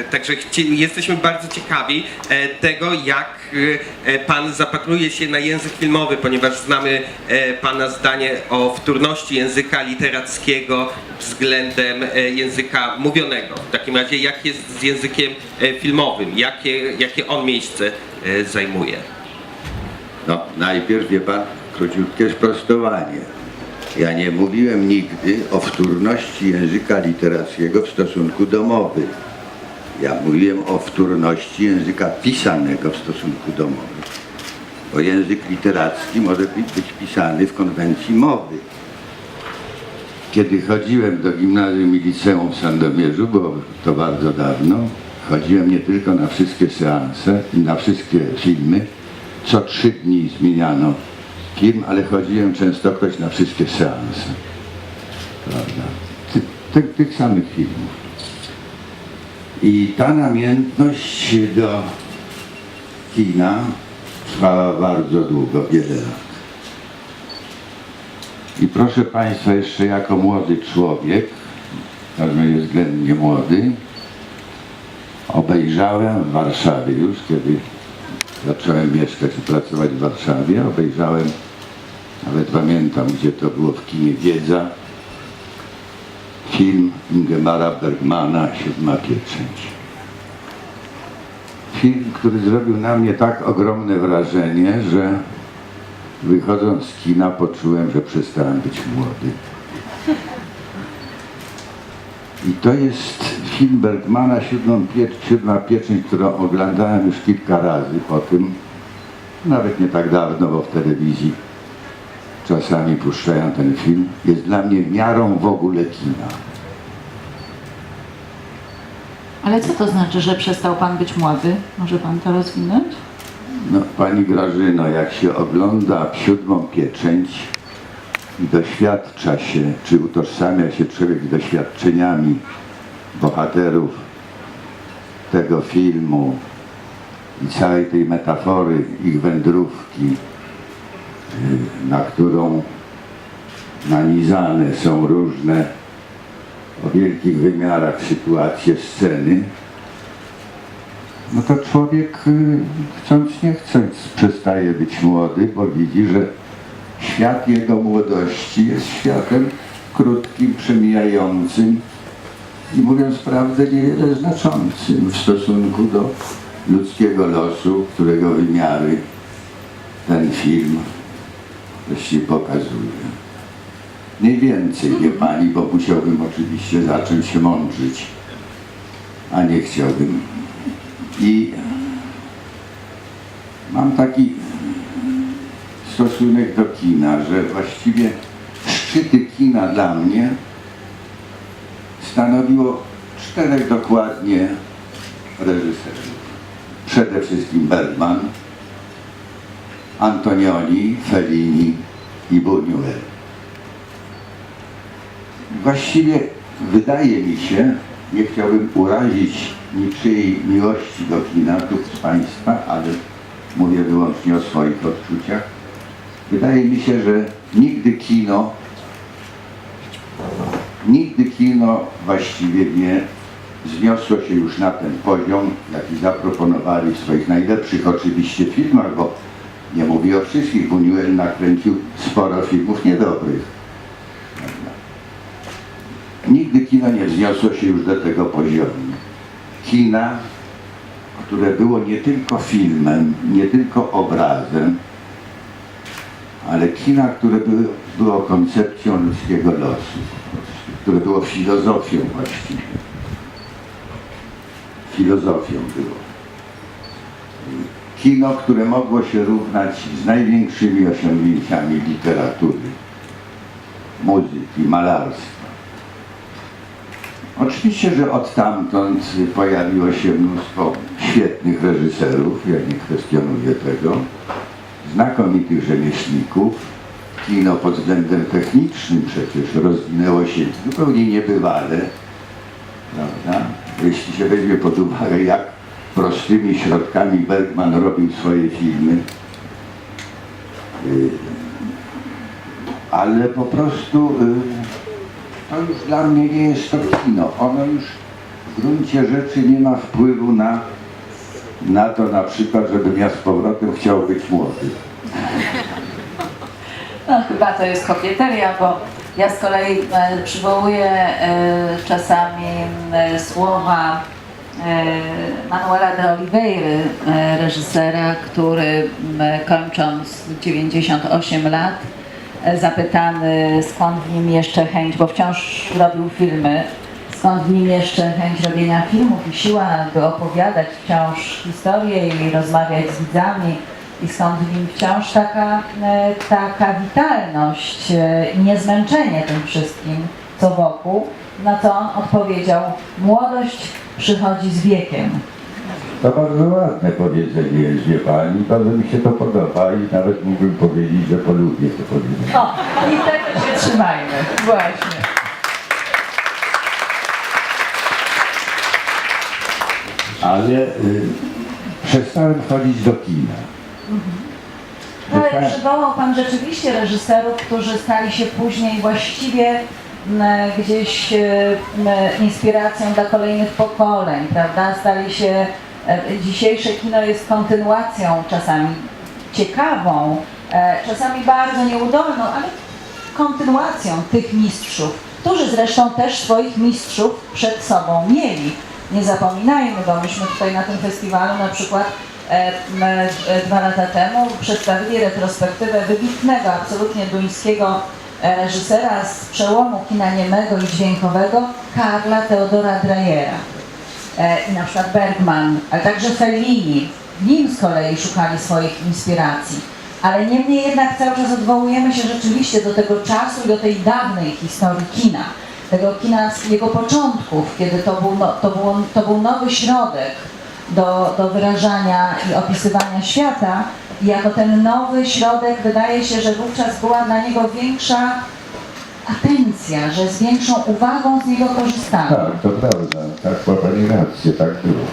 E, Także jesteśmy bardzo ciekawi e, tego, jak e, Pan zapatruje się na język filmowy, ponieważ znamy Pana zdanie o wtórności języka literackiego względem języka mówionego. W takim razie, jak jest z językiem filmowym? Jakie, jakie on miejsce zajmuje? No, najpierw wie pan, króciutkie sprostowanie. Ja nie mówiłem nigdy o wtórności języka literackiego w stosunku do mowy. Ja mówiłem o wtórności języka pisanego w stosunku do mowy. Bo język literacki może być, pisany w konwencji mowy. Kiedy chodziłem do gimnazjum i liceum w Sandomierzu, bo to bardzo dawno, chodziłem nie tylko na wszystkie seanse na wszystkie filmy, co trzy dni zmieniano film, ale chodziłem częstokroć na wszystkie seanse. Prawda? Ty, ty, tych samych filmów. I ta namiętność do kina trwała bardzo długo, wiele lat. I proszę Państwa, jeszcze jako młody człowiek, pewnie względnie młody, obejrzałem w Warszawie już, kiedy zacząłem mieszkać i pracować w Warszawie, obejrzałem, nawet pamiętam, gdzie to było w kinie Wiedza, film Ingemara Bergmana Siódma Pieczęć. Film, który zrobił na mnie tak ogromne wrażenie, że wychodząc z kina poczułem, że przestałem być młody. I to jest film Bergmana Siódmą pie, Siódma Pieczęć, którą oglądałem już kilka razy po tym, nawet nie tak dawno, bo w telewizji czasami puszczają ten film, jest dla mnie miarą w ogóle kina. Ale co to znaczy, że przestał Pan być młody? Może Pan to rozwinąć? No, Pani Grażyno, jak się ogląda siódmą pieczęć i doświadcza się, czy utożsamia się człowiek z doświadczeniami bohaterów tego filmu i całej tej metafory ich wędrówki, na którą nanizane są różne o wielkich wymiarach sytuacje, sceny, no to człowiek y, chcąc nie chcąc przestaje być młody, bo widzi, że świat jego młodości jest światem krótkim, przemijającym i mówiąc prawdę niewiele znaczącym w stosunku do ludzkiego losu, którego wymiary ten film właściwie pokazuje. Mniej więcej, wie pani, bo musiałbym oczywiście zacząć się mądrzyć, a nie chciałbym i mam taki stosunek do kina, że właściwie szczyty kina dla mnie stanowiło czterech dokładnie reżyserów. Przede wszystkim Bergman, Antonioni, Fellini i Buñuel. Właściwie wydaje mi się, nie chciałbym urazić niczyjej miłości do kina tu z Państwa, ale mówię wyłącznie o swoich odczuciach. Wydaje mi się, że nigdy kino, nigdy kino właściwie nie wzniosło się już na ten poziom, jaki zaproponowali w swoich najlepszych oczywiście filmach, bo nie mówię o wszystkich, Buñuel nakręcił sporo filmów niedobrych. Nigdy kino nie wzniosło się już do tego poziomu. Kina, które było nie tylko filmem, nie tylko obrazem, ale kina, które były, było koncepcją ludzkiego losu, które było filozofią właściwie. Filozofią było. Kino, które mogło się równać z największymi osiągnięciami literatury, muzyki, malarstwa. Oczywiście, że od tamtąd pojawiło się mnóstwo świetnych reżyserów, ja nie kwestionuję tego, znakomitych rzemieślników. Kino pod względem technicznym przecież rozwinęło się zupełnie niebywale, prawda? Jeśli się weźmie pod uwagę, jak prostymi środkami Bergman robił swoje filmy, y, ale po prostu y, to już dla mnie nie jest to kino. Ono już w gruncie rzeczy nie ma wpływu na, na to na przykład, żebym ja z powrotem chciał być młody. No chyba to jest kokieteria, bo ja z kolei e, przywołuję e, czasami e, słowa Manuela de Oliveira, e, reżysera, który kończąc 98 lat, e, zapytany skąd w nim jeszcze chęć, bo wciąż robił filmy, skąd w nim jeszcze chęć robienia filmów i siła, by opowiadać wciąż historię i rozmawiać z widzami i skąd w nim wciąż taka, e, taka witalność e, i niezmęczenie tym wszystkim, co wokół, na co on odpowiedział, młodość przychodzi z wiekiem. To bardzo ładne powiedzenie jest, wie pani, bardzo mi się to podoba i nawet mógłbym powiedzieć, że polubię to powiedzenie. O, i tego się trzymajmy, właśnie. Ale y, przestałem chodzić do kina. No, Ale przywołał Pan rzeczywiście reżyserów, którzy stali się później właściwie gdzieś e, m, inspiracją dla kolejnych pokoleń, prawda? Stali się, e, dzisiejsze kino jest kontynuacją czasami ciekawą, e, czasami bardzo nieudolną, ale kontynuacją tych mistrzów, którzy zresztą też swoich mistrzów przed sobą mieli. Nie zapominajmy, bo myśmy tutaj na tym festiwalu na przykład e, e, dwa lata temu przedstawili retrospektywę wybitnego, absolutnie duńskiego e, reżysera z przełomu kina niemego i dźwiękowego Karla Teodora Dreyera e, i na przykład Bergman, ale także Fellini. W nim z kolei szukali swoich inspiracji. Ale niemniej jednak cały czas odwołujemy się rzeczywiście do tego czasu i do tej dawnej historii kina. Tego kina z jego początków, kiedy to był, no, to było, to był nowy środek do, do wyrażania i opisywania świata. I jako ten nowy środek wydaje się, że wówczas była dla niego większa atencja, że z większą uwagą z niego korzystano. Tak, to prawda, tak ma pani rację, tak było.